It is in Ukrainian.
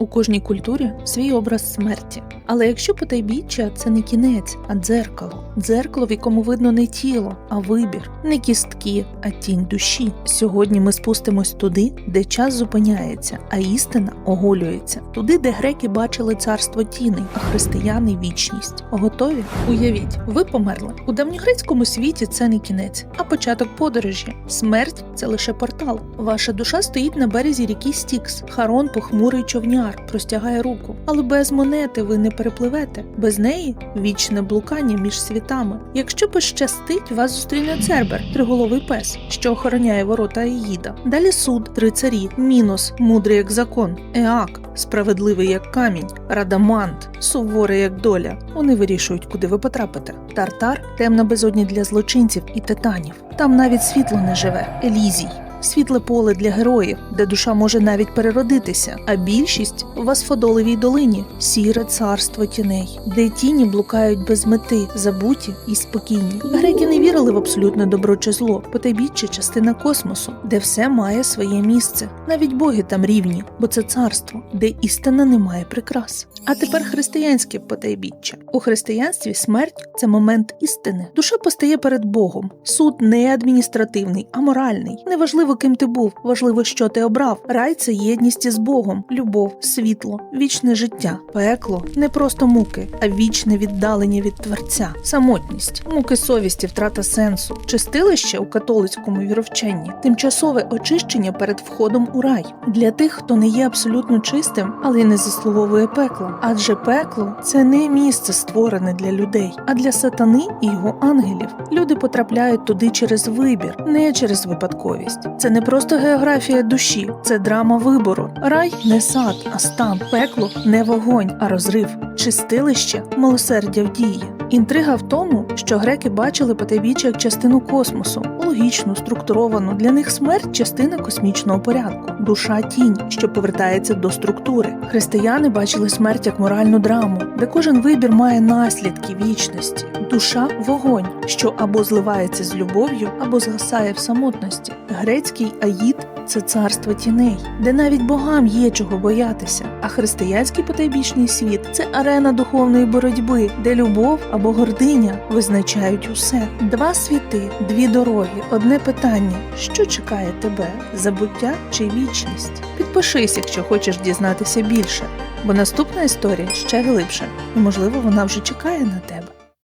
У кожній культурі свій образ смерті. Але якщо потайбіччя це не кінець, а дзеркало, дзеркало, в якому видно не тіло, а вибір, не кістки, а тінь душі. Сьогодні ми спустимось туди, де час зупиняється, а істина оголюється, туди, де греки бачили царство тіней, а християни вічність. Готові? Уявіть, ви померли. У давньогрецькому світі це не кінець, а початок подорожі. Смерть це лише портал. Ваша душа стоїть на березі ріки Стікс. Харон похмурий човняр простягає руку. Але без монети ви не перепливете. Без неї вічне блукання між світами. Якщо пощастить, вас зустріне Цербер, триголовий пес, що охороняє ворота Аїда. Далі суд, три царі, мінус, мудрий як закон, Еак, справедливий як камінь, Радамант, суворий як доля. Вони вирішують, куди ви потрапите. Тартар темна безодні для злочинців і титанів. Там навіть світло не живе. Елізій. Світле поле для героїв, де душа може навіть переродитися, а більшість в Асфодоловій долині сіре царство тіней, де тіні блукають без мети, забуті і спокійні. Греки не вірили в абсолютне добро чи зло, потайбіччя частина космосу, де все має своє місце. Навіть боги там рівні, бо це царство, де істина не має прикрас. А тепер християнське потайбіччя. У християнстві смерть це момент істини. Душа постає перед Богом. Суд не адміністративний, а моральний. Неважливо, ким ти був, важливо, що ти обрав. Рай це єдність із Богом, любов, світло, вічне життя, пекло не просто муки, а вічне віддалення від Творця, самотність, муки совісті, втрата сенсу, чистилище у католицькому віровченні, тимчасове очищення перед входом у рай для тих, хто не є абсолютно чистим, але й не заслуговує пекла. Адже пекло це не місце створене для людей, а для сатани і його ангелів. Люди потрапляють туди через вибір, не через випадковість. Це не просто географія душі, це драма вибору. Рай не сад, а стан, пекло не вогонь, а розрив, чистилище, милосердя в дії. Інтрига в тому, що греки бачили потайбіччя як частину космосу, логічну, структуровану. Для них смерть частина космічного порядку, душа тінь, що повертається до структури. Християни бачили смерть як моральну драму, де кожен вибір має наслідки вічності. Душа вогонь, що або зливається з любов'ю, або згасає в самотності. Грецький аїд це царство тіней, де навіть богам є чого боятися. А християнський потайбічний світ це арена духовної боротьби, де любов або гординя визначають усе. Два світи, дві дороги, одне питання: що чекає тебе? Забуття чи вічність? Підпишись, якщо хочеш дізнатися більше, бо наступна історія ще глибша, і можливо вона вже чекає на тебе.